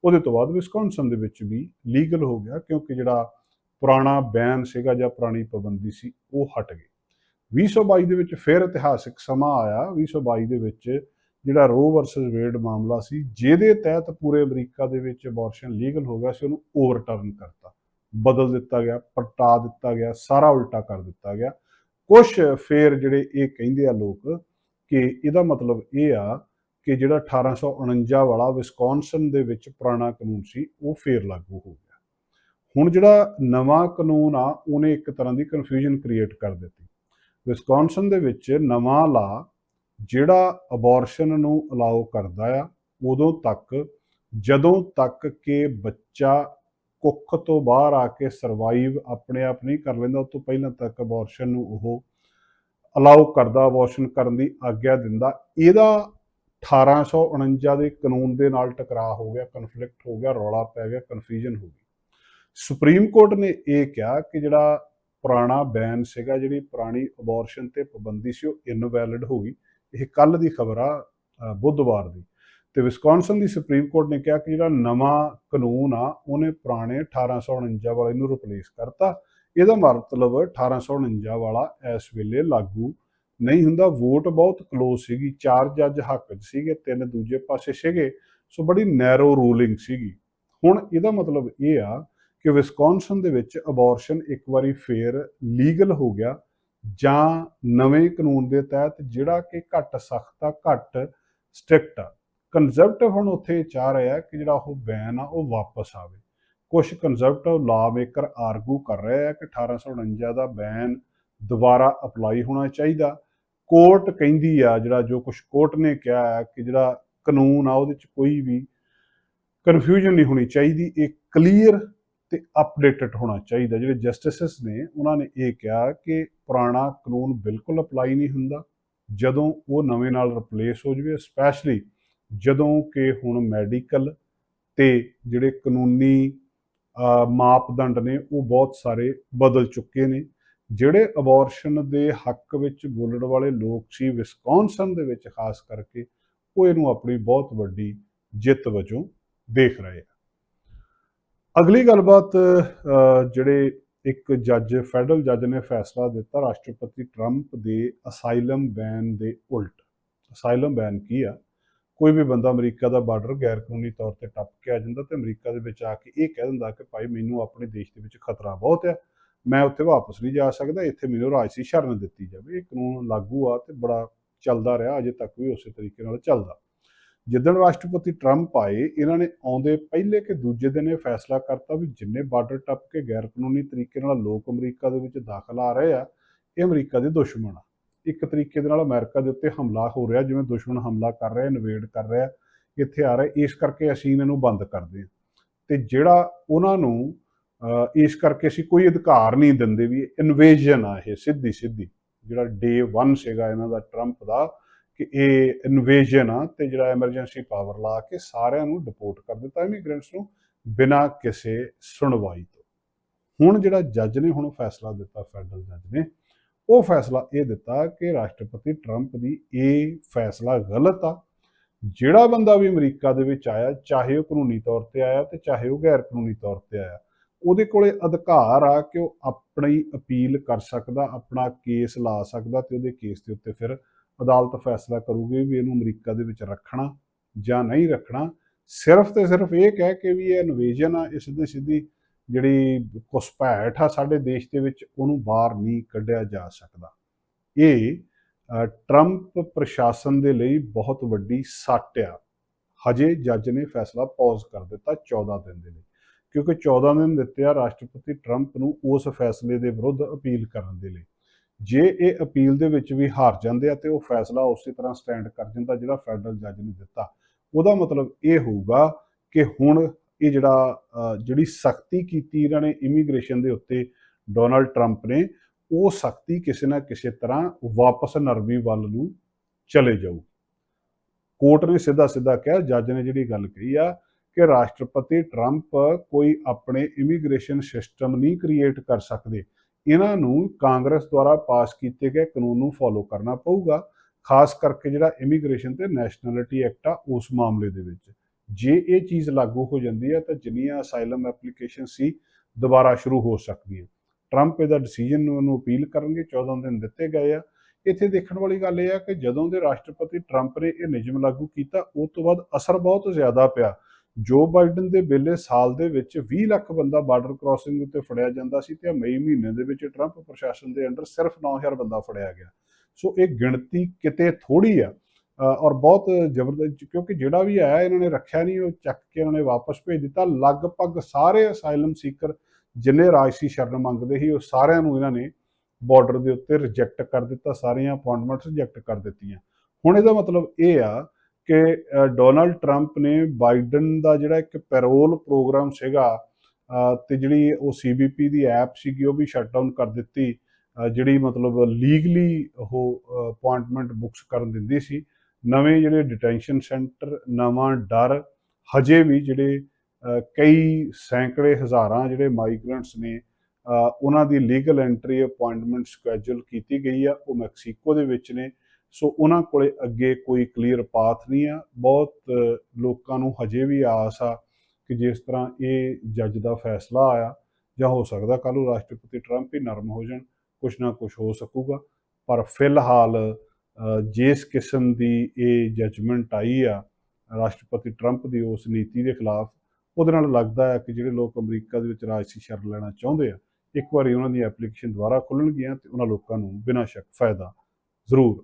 ਉਹਦੇ ਤੋਂ ਬਾਅਦ ਵਿਸਕੌਨਸਨ ਦੇ ਵਿੱਚ ਵੀ ਲੀਗਲ ਹੋ ਗਿਆ, ਕਿਉਂਕਿ ਜਿਹੜਾ ਪੁਰਾਣਾ ਬੈਨ ਸੀਗਾ ਜਾਂ ਪੁਰਾਣੀ ਪਾਬੰਦੀ ਸੀ, ਉਹ ਹਟ ਗਈ। 2022 ਦੇ ਵਿੱਚ ਫਿਰ ਇਤਿਹਾਸਿਕ ਸਮਾਂ ਆਇਆ। 2022 ਦੇ ਵਿੱਚ ਜਿਹੜਾ ਰੋ ਵਰਸਸ ਵੇਡ ਮਾਮਲਾ ਸੀ, ਜਿਹਦੇ ਤਹਿਤ ਪੂਰੇ ਅਮਰੀਕਾ ਦੇ ਵਿੱਚ ਅਬੋਰਸ਼ਨ ਲੀਗਲ ਹੋ ਗਿਆ ਸੀ, ਉਹਨੂੰ ਓਵਰਟਰਨ ਕਰਤਾ। ਬਦਲ ਦਿੱਤਾ ਗਿਆ, ਪਲਟਾ ਦਿੱਤਾ ਗਿਆ, ਸਾਰਾ ਉਲਟਾ ਕਰ ਦਿੱਤਾ ਗਿਆ। ਕੁਝ ਫੇਰ ਜਿਹੜੇ ਇਹ ਕਹਿੰਦੇ ਆ ਲੋਕ ਕਿ ਇਹਦਾ ਮਤਲਬ ਇਹ ਆ ਕਿ ਜਿਹੜਾ 1849 ਵਾਲਾ ਵਿਸਕੌਨਸਨ ਦੇ ਵਿੱਚ ਪੁਰਾਣਾ ਕਾਨੂੰਨ ਸੀ, ਉਹ ਫੇਰ ਲਾਗੂ ਹੋ ਗਿਆ। ਹੁਣ ਜਿਹੜਾ ਨਵਾਂ ਕਾਨੂੰਨ ਆ, ਉਹਨੇ ਇੱਕ ਤਰ੍ਹਾਂ ਦੀ ਕਨਫਿਊਜ਼ਨ ਕ੍ਰੀਏਟ ਕਰ ਦਿੱਤੀ। ਵਿਸਕੌਨਸਨ ਦੇ ਵਿੱਚ ਨਵਾਂ ਲਾ ਜਿਹੜਾ ਅਬੋਰਸ਼ਨ ਨੂੰ ਅਲਾਉ ਕਰਦਾ ਆ, ਉਦੋਂ ਤੱਕ, ਜਦੋਂ ਤੱਕ ਕਿ ਬੱਚਾ ਕੁੱਖ ਤੋਂ ਬਾਹਰ ਆ ਕੇ ਸਰਵਾਈਵ ਆਪਣੇ ਆਪ ਨਹੀਂ ਕਰ ਲੈਂਦਾ ਉਸ ਤੋਂ ਪਹਿਲਾਂ ਤੱਕ ਅਬੋਰਸ਼ਨ ਨੂੰ ਉਹ ਅਲਾਉ ਕਰਦਾ ਅਬੋਰਸ਼ਨ ਕਰਨ ਦੀ ਆਗਿਆ ਦਿੰਦਾ। ਇਹਦਾ 1849 ਦੇ ਕਾਨੂੰਨ ਦੇ ਨਾਲ ਟਕਰਾਅ ਹੋ ਗਿਆ ਕਨਫਲਿਕਟ ਹੋ ਗਿਆ, ਰੌਲਾ ਪੈ ਗਿਆ ਕਨਫਿਊਜ਼ਨ ਹੋ ਗਈ। ਸੁਪਰੀਮ ਕੋਰਟ ਨੇ ਇਹ ਕਿਹਾ ਕਿ ਜਿਹੜਾ ਪੁਰਾਣਾ ਬੈਨ ਸੀਗਾ, ਜਿਹੜੀ ਪੁਰਾਣੀ ਅਬੋਰਸ਼ਨ ਤੇ ਪਾਬੰਦੀ ਸੀ, ਉਹ ਇਨਵੈਲਿਡ ਹੋ ਗਈ। ਇਹ ਕੱਲ ਦੀ ਖਬਰ ਆ ਬੁੱਧਵਾਰ ਦੀ। ਤੇ ਵਿਸਕੌਨਸਨ ਦੀ ਸੁਪਰੀਮ ਕੋਰਟ ਨੇ ਕਿਹਾ ਕਿ ਜਿਹੜਾ ਨਵਾਂ ਕਾਨੂੰਨ ਆ, ਉਹਨੇ ਪੁਰਾਣੇ 1849 ਵਾਲੇ ਨੂੰ ਰਿਪਲੇਸ ਕਰਤਾ। ਇਹਦਾ ਮਤਲਬ 1849 ਵਾਲਾ ਇਸ ਵੇਲੇ ਲਾਗੂ ਨਹੀਂ ਹੁੰਦਾ। ਵੋਟ ਬਹੁਤ ਕਲੋਜ਼ ਸੀਗੀ, ਚਾਰ ਜੱਜ ਹੱਕ 'ਚ ਸੀਗੇ, ਤਿੰਨ ਦੂਜੇ ਪਾਸੇ ਸੀਗੇ। ਸੋ ਬੜੀ ਨੈਰੋ ਰੂਲਿੰਗ ਸੀਗੀ। ਹੁਣ ਇਹਦਾ ਮਤਲਬ ਇਹ ਆ ਕਿ ਵਿਸਕੌਨਸਨ ਦੇ ਵਿੱਚ ਅਬੋਰਸ਼ਨ ਇੱਕ ਵਾਰੀ ਫੇਰ ਲੀਗਲ ਹੋ ਗਿਆ ਜਾਂ ਨਵੇਂ ਕਾਨੂੰਨ ਦੇ ਤਹਿਤ ਜਿਹੜਾ ਕਿ ਘੱਟ ਸਖਤ ਆ, ਘੱਟ ਸਟ੍ਰਿਕਟ ਆ। ਕੰਜ਼ਰਵੇਟਿਵ ਹੁਣ ਉੱਥੇ ਚਾਹ ਰਿਹਾ ਕਿ ਜਿਹੜਾ ਉਹ ਬੈਨ ਆ, ਉਹ ਵਾਪਸ ਆਵੇ। ਕੁਝ ਕੰਜ਼ਰਵੇਟਿਵ ਲਾ ਮੇਕਰ ਆਰਗੂ ਕਰ ਰਹੇ ਆ ਕਿ 1849 ਦਾ ਬੈਨ ਦੁਬਾਰਾ ਅਪਲਾਈ ਹੋਣਾ ਚਾਹੀਦਾ। ਕੋਰਟ ਕਹਿੰਦੀ ਆ ਜਿਹੜਾ ਜੋ ਕੁਝ ਕੋਰਟ ਨੇ ਕਿਹਾ ਹੈ ਕਿ ਜਿਹੜਾ ਕਾਨੂੰਨ ਆ ਉਹਦੇ ਚ ਕੋਈ ਵੀ ਕਨਫਿਊਜ਼ਨ ਨਹੀਂ ਹੋਣੀ ਚਾਹੀਦੀ। ਇਹ ਕਲੀਅਰ ਤੇ ਅਪਡੇਟਡ ਹੋਣਾ ਚਾਹੀਦਾ। ਜਿਹੜੇ ਜਸਟਿਸਸ ਨੇ, ਉਹਨਾਂ ਨੇ ਇਹ ਕਿਹਾ ਕਿ ਪੁਰਾਣਾ ਕਾਨੂੰਨ ਬਿਲਕੁਲ ਅਪਲਾਈ ਨਹੀਂ ਹੁੰਦਾ। ਜਦੋਂ ਉਹ ਨਵੇਂ ਨਾਲ ਰਿਪਲੇਸ ਹੋ ਜਵੇ ਸਪੈਸ਼ਲੀ ਜਦੋਂ ਕਿ ਹੁਣ ਮੈਡੀਕਲ ਤੇ ਜਿਹੜੇ ਕਾਨੂੰਨੀ ਮਾਪਦੰਡ ਨੇ, ਉਹ ਬਹੁਤ ਸਾਰੇ ਬਦਲ ਚੁੱਕੇ ਨੇ। ਜਿਹੜੇ ਅਬੋਰਸ਼ਨ ਦੇ ਹੱਕ ਵਿੱਚ ਬੋਲਣ ਵਾਲੇ ਲੋਕ ਸੀ ਵਿਸਕੌਨਸਨ ਦੇ ਵਿੱਚ, ਖਾਸ ਕਰਕੇ, ਉਹ ਇਹਨੂੰ ਆਪਣੀ ਬਹੁਤ ਵੱਡੀ ਜਿੱਤ ਵਜੋਂ ਦੇਖ ਰਹੇ ਆ। ਅਗਲੀ ਗੱਲਬਾਤ ਜਿਹੜੇ ਇੱਕ ਜੱਜ, ਫੈਡਰਲ ਜੱਜ ਨੇ ਫੈਸਲਾ ਦਿੱਤਾ ਰਾਸ਼ਟਰਪਤੀ ਟਰੰਪ ਦੇ ਅਸਾਈਲਮ ਬੈਨ ਦੇ ਉਲਟ। ਅਸਾਈਲਮ ਬੈਨ ਕੀ ਆ? ਕੋਈ ਵੀ ਬੰਦਾ ਅਮਰੀਕਾ ਦਾ ਬਾਰਡਰ ਗੈਰ ਕਾਨੂੰਨੀ ਤੌਰ ਤੇ ਟੱਪ ਕੇ ਆ ਜਾਂਦਾ ਤੇ ਅਮਰੀਕਾ ਦੇ ਵਿੱਚ ਆ ਕੇ ਇਹ ਕਹਿ ਦਿੰਦਾ ਕਿ ਭਾਈ ਮੈਨੂੰ ਆਪਣੇ ਦੇਸ਼ ਦੇ ਵਿੱਚ ਖਤਰਾ ਬਹੁਤ ਹੈ ਮੈਂ ਉੱਥੇ ਵਾਪਸ ਨਹੀਂ ਜਾ ਸਕਦਾ, ਇੱਥੇ ਮੈਨੂੰ ਰਾਜਸੀ ਸ਼ਰਨ ਦਿੱਤੀ ਜਾਵੇ। ਇਹ ਕਾਨੂੰਨ ਲਾਗੂ ਆ ਤੇ ਬੜਾ ਚੱਲਦਾ ਰਿਹਾ, ਅਜੇ ਤੱਕ ਵੀ ਉਸੇ ਤਰੀਕੇ ਨਾਲ ਚੱਲਦਾ। ਜਿੱਦਣ ਰਾਸ਼ਟਰਪਤੀ ਟਰੰਪ ਆਏ, ਇਹਨਾਂ ਨੇ ਆਉਂਦੇ ਪਹਿਲੇ ਕਿ ਦੂਜੇ ਦਿਨ ਇਹ ਫੈਸਲਾ ਕਰਤਾ ਵੀ ਜਿੰਨੇ ਬਾਰਡਰ ਟੱਪ ਕੇ ਗੈਰ ਕਾਨੂੰਨੀ ਤਰੀਕੇ ਨਾਲ ਲੋਕ ਅਮਰੀਕਾ ਦੇ ਵਿੱਚ ਦਾਖਲ ਆ ਰਹੇ ਆ, ਇਹ ਅਮਰੀਕਾ ਦੇ ਦੁਸ਼ਮਣ ਆ। ਇੱਕ ਤਰੀਕੇ ਦੇ ਨਾਲ ਅਮਰੀਕਾ ਦੇ ਉੱਤੇ ਹਮਲਾ ਹੋ ਰਿਹਾ, ਜਿਵੇਂ ਦੁਸ਼ਮਣ ਹਮਲਾ ਕਰ ਰਿਹਾ ਇਨਵੇਡ ਕਰ ਰਿਹਾ, ਇੱਥੇ ਆ ਰਿਹਾ, ਇਸ ਕਰਕੇ ਅਸੀਂ ਇਹਨਾਂ ਨੂੰ ਬੰਦ ਕਰਦੇ ਹਾਂ ਤੇ ਜਿਹੜਾ ਉਹਨਾਂ ਨੂੰ ਇਸ ਕਰਕੇ ਅਸੀਂ ਕੋਈ ਅਧਿਕਾਰ ਨਹੀਂ ਦਿੰਦੇ ਵੀ ਇਨਵੇਜਨ ਆ ਇਹ ਸਿੱਧੀ ਸਿੱਧੀ ਜਿਹੜਾ ਡੇ 1 ਸੀਗਾ ਇਹਨਾਂ ਦਾ, ਟਰੰਪ ਦਾ ਕਿ ਇਹ ਇਨਵੇਜਨ ਆ ਤੇ ਜਿਹੜਾ ਐਮਰਜੈਂਸੀ ਪਾਵਰ ਲਾ ਕੇ ਸਾਰਿਆਂ ਨੂੰ ਡਿਪੋਰਟ ਕਰ ਦਿੱਤਾ ਇਮੀਗ੍ਰੈਂਟਸ ਨੂੰ ਬਿਨਾਂ ਕਿਸੇ ਸੁਣਵਾਈ ਤੋਂ। ਹੁਣ ਜਿਹੜਾ ਜੱਜ ਨੇ ਹੁਣ ਫੈਸਲਾ ਦਿੱਤਾ ਫੈਡਰਲ ਜੱਜ ਨੇ, ਉਹ ਫੈਸਲਾ ਇਹ ਦਿੱਤਾ ਕਿ ਰਾਸ਼ਟਰਪਤੀ ਟਰੰਪ ਦੀ ਇਹ ਫੈਸਲਾ ਗਲਤ ਆ। ਜਿਹੜਾ ਬੰਦਾ ਵੀ ਅਮਰੀਕਾ ਦੇ ਵਿੱਚ ਆਇਆ, ਚਾਹੇ ਉਹ ਕਾਨੂੰਨੀ ਤੌਰ ਤੇ ਆਇਆ ਤੇ ਚਾਹੇ ਉਹ ਗੈਰ ਕਾਨੂੰਨੀ ਤੌਰ ਤੇ ਆਇਆ, ਉਹਦੇ ਕੋਲੇ ਅਧਿਕਾਰ ਆ ਕਿ ਉਹ ਆਪਣੀ ਅਪੀਲ ਕਰ ਸਕਦਾ, ਆਪਣਾ ਕੇਸ ਲਾ ਸਕਦਾ ਤੇ ਉਹਦੇ ਕੇਸ ਦੇ ਉੱਤੇ ਫਿਰ ਅਦਾਲਤ ਫੈਸਲਾ ਕਰੂਗੀ ਵੀ ਇਹਨੂੰ ਅਮਰੀਕਾ ਦੇ ਵਿੱਚ ਰੱਖਣਾ ਜਾਂ ਨਹੀਂ ਰੱਖਣਾ। ਸਿਰਫ ਤੇ ਸਿਰਫ ਇਹ ਕਹਿ ਕੇ ਵੀ ਇਹ ਇਨਵੇਜਨ ਆ, ਇਸ ਦੇ ਸਿੱਧੀ ਜਿਹੜੀ ਘੁਸਪੈਠ ਆ ਸਾਡੇ ਦੇਸ਼ ਦੇ ਵਿੱਚ, ਉਹਨੂੰ ਬਾਹਰ ਨਹੀਂ ਕੱਢਿਆ ਜਾ ਸਕਦਾ। ਇਹ ਟਰੰਪ ਪ੍ਰਸ਼ਾਸਨ ਦੇ ਲਈ ਬਹੁਤ ਵੱਡੀ ਸੱਟ ਆ। ਹਜੇ ਜੱਜ ਨੇ ਫੈਸਲਾ ਪੌਜ਼ ਕਰ ਦਿੱਤਾ 14 ਦਿਨ ਦੇ ਲਈ। ਕਿਉਂਕਿ 14 ਦਿਨ ਦਿੱਤੇ ਆ ਰਾਸ਼ਟਰਪਤੀ ਟਰੰਪ ਨੂੰ ਉਸ ਫੈਸਲੇ ਦੇ ਵਿਰੁੱਧ ਅਪੀਲ ਕਰਨ ਦੇ ਲਈ। ਜੇ ਇਹ ਅਪੀਲ ਦੇ ਵਿੱਚ ਵੀ ਹਾਰ ਜਾਂਦੇ ਆ ਤੇ ਉਹ ਫੈਸਲਾ ਉਸੇ ਤਰ੍ਹਾਂ ਸਟੈਂਡ ਕਰ ਜਾਂਦਾ ਜਿਹੜਾ ਫੈਡਰਲ ਜੱਜ ਨੇ ਦਿੱਤਾ। ਉਹਦਾ ਮਤਲਬ ਇਹ ਹੋਊਗਾ ਕਿ ਹੁਣ ਇਹ ਜਿਹੜਾ ਜਿਹੜੀ ਸਖਤੀ ਕੀਤੀ ਇਹਨਾਂ ਨੇ ਇਮੀਗ੍ਰੇਸ਼ਨ ਦੇ ਉੱਤੇ ਡੋਨਲਡ ਟਰੰਪ ਨੇ, ਉਹ ਸਖਤੀ ਕਿਸੇ ਨਾ ਕਿਸੇ ਤਰ੍ਹਾਂ ਵਾਪਸ ਨਰਮੀ ਵੱਲ ਨੂੰ ਚਲੇ ਜਾਊ। ਕੋਰਟ ਨੇ ਸਿੱਧਾ ਸਿੱਧਾ ਕਿਹਾ, ਜੱਜ ਨੇ ਜਿਹੜੀ ਗੱਲ ਕਹੀ ਆ ਕਿ ਰਾਸ਼ਟਰਪਤੀ ਟਰੰਪ ਕੋਈ ਆਪਣੇ ਇਮੀਗ੍ਰੇਸ਼ਨ ਸਿਸਟਮ ਨਹੀਂ ਕ੍ਰੀਏਟ ਕਰ ਸਕਦੇ। ਇਹਨਾਂ ਨੂੰ ਕਾਂਗਰਸ ਦੁਆਰਾ ਪਾਸ ਕੀਤੇ ਗਏ ਕਾਨੂੰਨ ਨੂੰ ਫੋਲੋ ਕਰਨਾ ਪਊਗਾ, ਖਾਸ ਕਰਕੇ ਜਿਹੜਾ ਇਮੀਗ੍ਰੇਸ਼ਨ ਤੇ ਨੈਸ਼ਨੈਲਿਟੀ ਐਕਟ ਆ ਉਸ ਮਾਮਲੇ ਦੇ ਵਿੱਚ। ਜੇ ਇਹ ਚੀਜ਼ ਲਾਗੂ ਹੋ ਜਾਂਦੀ ਹੈ ਤਾਂ ਜਿੰਨੀਆਂ ਅਸਾਈਲਮ ਐਪਲੀਕੇਸ਼ਨ ਸੀ ਦੁਬਾਰਾ ਸ਼ੁਰੂ ਹੋ ਸਕਦੀ ਹੈ ਟਰੰਪ ਇਹਦਾ ਡਿਸੀਜਨ ਨੂੰ ਉਹਨੂੰ ਅਪੀਲ ਕਰਨਗੇ 14 ਦਿਨ ਦਿੱਤੇ ਗਏ ਆ। ਇੱਥੇ ਦੇਖਣ ਵਾਲੀ ਗੱਲ ਇਹ ਆ ਕਿ ਜਦੋਂ ਦੇ ਰਾਸ਼ਟਰਪਤੀ ਟਰੰਪ ਨੇ ਇਹ ਨਿਯਮ ਲਾਗੂ ਕੀਤਾ, ਉਸ ਤੋਂ ਬਾਅਦ ਅਸਰ ਬਹੁਤ ਜ਼ਿਆਦਾ ਪਿਆ। ਜੋ ਬਾਈਡਨ ਦੇ ਵੇਲੇ ਸਾਲ ਦੇ ਵਿੱਚ 20 ਲੱਖ ਬੰਦਾ ਬਾਰਡਰ ਕ੍ਰਾਸਿੰਗ ਉੱਤੇ ਫੜਿਆ ਜਾਂਦਾ ਸੀ ਤੇ ਮਈ ਮਹੀਨੇ ਦੇ ਵਿੱਚ ਟਰੰਪ ਪ੍ਰਸ਼ਾਸਨ ਦੇ ਅੰਡਰ ਸਿਰਫ 9000 ਬੰਦਾ ਫੜਿਆ ਗਿਆ। ਸੋ ਇਹ ਗਿਣਤੀ ਕਿਤੇ ਥੋੜੀ ਆ ਔਰ ਬਹੁਤ ਜ਼ਬਰਦਸਤ ਕਿਉਂਕਿ ਜਿਹੜਾ ਵੀ ਆਇਆ ਇਹਨਾਂ ਨੇ ਰੱਖਿਆ ਨਹੀਂ, ਉਹ ਚੱਕ ਕੇ ਇਹਨਾਂ ਨੇ ਵਾਪਸ ਭੇਜ ਦਿੱਤਾ। ਲਗਭਗ ਸਾਰੇ ਅਸਾਈਲਮ ਸੀਕਰ ਜਿੰਨੇ ਰਾਜਸੀ ਸ਼ਰਨ ਮੰਗਦੇ ਸੀ, ਉਹ ਸਾਰਿਆਂ ਨੂੰ ਇਹਨਾਂ ਨੇ ਬਾਰਡਰ ਦੇ ਉੱਤੇ ਰਿਜੈਕਟ ਕਰ ਦਿੱਤਾ, ਸਾਰੀਆਂ ਅਪਾਇੰਟਮੈਂਟਸ ਰਿਜੈਕਟ ਕਰ ਦਿੱਤੀਆਂ। ਹੁਣ ਇਹਦਾ ਮਤਲਬ ਇਹ ਆ ਕਿ ਡੋਨਲਡ ਟਰੰਪ ਨੇ ਬਾਈਡਨ ਦਾ ਜਿਹੜਾ ਇੱਕ ਪੈਰੋਲ ਪ੍ਰੋਗਰਾਮ ਸੀਗਾ ਅ, ਤੇ ਜਿਹੜੀ ਉਹ ਸੀਬੀਪੀ ਦੀ ਐਪ ਸੀਗੀ ਉਹ ਵੀ ਸ਼ਟ ਡਾਊਨ ਕਰ ਦਿੱਤੀ ਜਿਹੜੀ ਮਤਲਬ ਲੀਗਲੀ ਉਹ ਅਪਾਇੰਟਮੈਂਟ ਬੁੱਕਸ ਕਰਨ ਦਿੰਦੀ ਸੀ। ਨਵੇਂ ਜਿਹੜੇ ਡਿਟੈਂਸ਼ਨ ਸੈਂਟਰ ਨਵਾਂ ਡਰ ਹਜੇ ਵੀ ਜਿਹੜੇ ਕਈ ਸੈਂਕੜੇ ਹਜ਼ਾਰਾਂ ਜਿਹੜੇ ਮਾਈਗ੍ਰੈਂਟਸ ਨੇ ਉਹਨਾਂ ਦੀ ਲੀਗਲ ਐਂਟਰੀ ਅਪਾਇੰਟਮੈਂਟ ਸਕੇਜੂਲ ਕੀਤੀ ਗਈ ਆ ਉਹ ਮੈਕਸੀਕੋ ਦੇ ਵਿੱਚ ਨੇ। ਸੋ ਉਹਨਾਂ ਕੋਲੇ ਅੱਗੇ ਕੋਈ ਕਲੀਅਰ ਪਾਥ ਨਹੀਂ ਆ। ਬਹੁਤ ਲੋਕਾਂ ਨੂੰ ਹਜੇ ਵੀ ਆਸ ਆ ਕਿ ਜਿਸ ਤਰ੍ਹਾਂ ਇਹ ਜੱਜ ਦਾ ਫੈਸਲਾ ਆਇਆ, ਜਾਂ ਹੋ ਸਕਦਾ ਕੱਲ੍ਹ ਨੂੰ ਰਾਸ਼ਟਰਪਤੀ ਟਰੰਪ ਹੀ ਨਰਮ ਹੋ ਜਾਣ, ਕੁਛ ਨਾ ਕੁਛ ਹੋ ਸਕੂਗਾ। ਪਰ ਫਿਲਹਾਲ ਜਿਸ ਕਿਸਮ ਦੀ ਇਹ ਜਜਮੈਂਟ ਆਈ ਆ, ਰਾਸ਼ਟਰਪਤੀ ਟਰੰਪ ਦੀ ਉਸ ਨੀਤੀ ਦੇ ਖਿਲਾਫ, ਉਹਦੇ ਨਾਲ ਲੱਗਦਾ ਹੈ ਕਿ ਜਿਹੜੇ ਲੋਕ ਅਮਰੀਕਾ ਦੇ ਵਿੱਚ ਰਾਜਸੀ ਸ਼ਰਨ ਲੈਣਾ ਚਾਹੁੰਦੇ ਆ, ਇੱਕ ਵਾਰੀ ਉਹਨਾਂ ਦੀ ਐਪਲੀਕੇਸ਼ਨ ਦੁਬਾਰਾ ਖੁੱਲਣਗੀਆਂ ਤੇ ਉਹਨਾਂ ਲੋਕਾਂ ਨੂੰ ਬਿਨਾਂ ਸ਼ੱਕ ਫਾਇਦਾ ਜ਼ਰੂਰ।